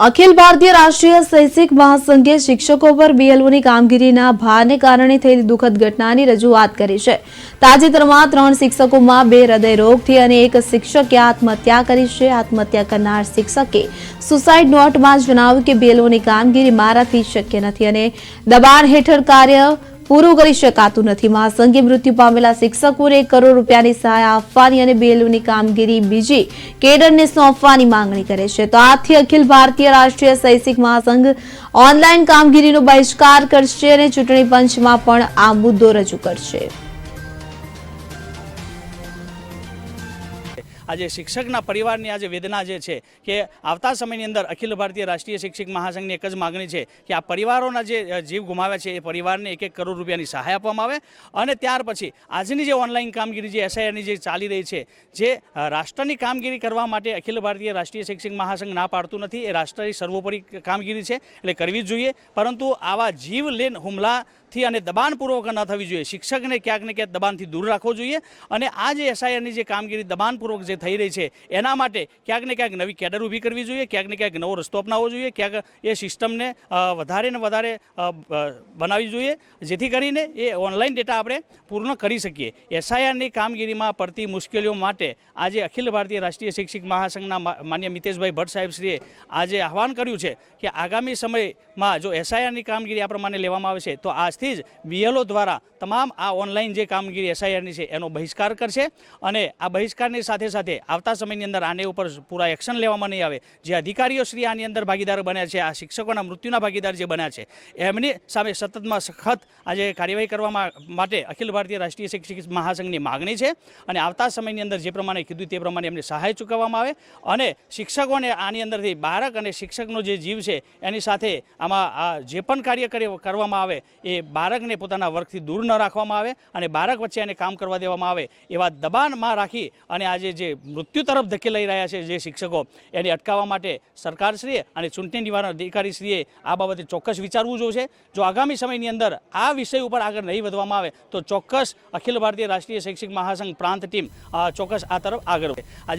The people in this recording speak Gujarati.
અખિલ ભારતીય રાષ્ટ્રીય શૈક્ષિક મહાસંઘે શિક્ષકો પર બીએલઓની કામગીરીના ભારને કારણે થયેલી દુઃખદ ઘટનાની રજૂઆત કરી છે. તાજેતરમાં ત્રણ શિક્ષકોમાં બે હૃદયરોગથી અને એક શિક્ષકે આત્મહત્યા કરી છે. આત્મહત્યા કરનાર શિક્ષકે સુસાઇડ નોટમાં જણાવ્યું કે બીએલઓની કામગીરી મારાથી શક્ય નથી અને દબાણ હેઠળ કાર્ય પૂરું કરી શકાતું નથી. મહાસંઘે મૃત્યુ પામેલા શિક્ષકોને કરોડ રૂપિયાની સહાય આપવાની અને બેલુની કામગીરી બીજી કેડરને સોંપવાની માંગણી કરે છે. તો આથી અખિલ ભારતીય રાષ્ટ્રીય શૈક્ષિક મહાસંઘ ઓનલાઈન કામગીરીનો બહિષ્કાર કરશે અને ચૂંટણી પંચમાં પણ આ મુદ્દો રજૂ કરશે. આજે શિક્ષકના પરિવારની આજે વેદના જે છે કે આવતા સમયની અંદર અખિલ ભારતીય રાષ્ટ્રીય શિક્ષક મહાસંઘની એક જ માગણી છે કે આ પરિવારોના જે જીવ ગુમાવ્યા છે એ પરિવારને એક એક કરોડ રૂપિયાની સહાય આપવામાં આવે. અને ત્યાર પછી આજની જે ઓનલાઈન કામગીરી જે એસઆઈઆરની જે ચાલી રહી છે, જે રાષ્ટ્રની કામગીરી કરવા માટે અખિલ ભારતીય રાષ્ટ્રીય શિક્ષક મહાસંઘ ના પાડતું નથી, એ રાષ્ટ્રની સર્વોપરી કામગીરી છે, એટલે કરવી જ જોઈએ. પરંતુ આવા જીવ લેન હુમલાથી અને દબાણપૂર્વક ન થવી જોઈએ. શિક્ષકને ક્યાંક ને ક્યાંક દબાણથી દૂર રાખવો જોઈએ. અને આ જે એસઆઈઆરની જે કામગીરી દબાણપૂર્વક જે થઈ રહી છે. એના માટે ક્યાંક ને ક્યાંક નવી કેડર ઊભી કરવી જોઈએ, ક્યાંક ને ક્યાંક નવો રસ્તો અપનાવવો જોઈએ, ક્યાંક એ સિસ્ટમને વધારે ને વધારે બનાવવી જોઈએ, જેથી કરીને એ ઓનલાઈન ડેટા આપણે પૂર્ણ કરી શકીએ. એસઆઈઆરની કામગીરીમાં પડતી મુશ્કેલીઓ માટે આજે અખિલ ભારતીય રાષ્ટ્રીય શિક્ષક મહાસંઘના માન્ય મિતેશભાઈ ભટ્ટ સાહેબશ્રીએ આજે આહવાન કર્યું છે કે આગામી સમયમાં જો એસઆઈઆરની કામગીરી આ પ્રમાણે લેવામાં આવે છે, તો આજથી જ બીએલઓ દ્વારા તમામ આ ઓનલાઈન જે કામગીરી એસઆઈઆરની છે, એનો બહિષ્કાર કરશે અને આ બહિષ્કારની સાથે સાથે આવતા સમયની અંદર આને ઉપર પૂરા એક્શન લેવામાં નહીં આવે. જે અધિકારીઓ શ્રી આની અંદર ભાગીદાર બન્યા છે, આ શિક્ષકોના મૃત્યુના ભાગીદાર જે બન્યા છે, એમની સામે સતતમાં સખત આજે કાર્યવાહી કરવામાં માટે અખિલ ભારતીય રાષ્ટ્રીય શિક્ષક મહાસંઘની માગણી છે અને આવતા સમયની અંદર જે પ્રમાણે કીધું તે પ્રમાણે એમને સહાય ચૂકવવામાં આવે અને શિક્ષકોને આની અંદરથી બાળક અને શિક્ષકનો જે જીવ છે એની સાથે આમાં આ જે પણ કાર્ય કરે- કરવામાં આવે એ બાળકને પોતાના વર્ગથી દૂર ન રાખવામાં આવે અને બાળક વચ્ચે એને કામ કરવા દેવામાં આવે એવા દબાણમાં રાખી અને આજે જે મૃત્યુ તરફ ધકેલાઈ રહ્યા છે જે શિક્ષકો. એને અટકાવવા માટે સરકારશ્રીએ અને ચૂંટણી નિવારણ અધિકારીશ્રીએ આ બાબતે ચોક્કસ વિચારવું જોશે. જો આગામી સમયની અંદર આ વિષય ઉપર આગળ નહીં વધવામાં આવે, તો ચોક્કસ અખિલ ભારતીય રાષ્ટ્રીય શૈક્ષિક મહાસંઘ પ્રાંત ટીમ ચોક્કસ આ તરફ આગળ વધે. આજે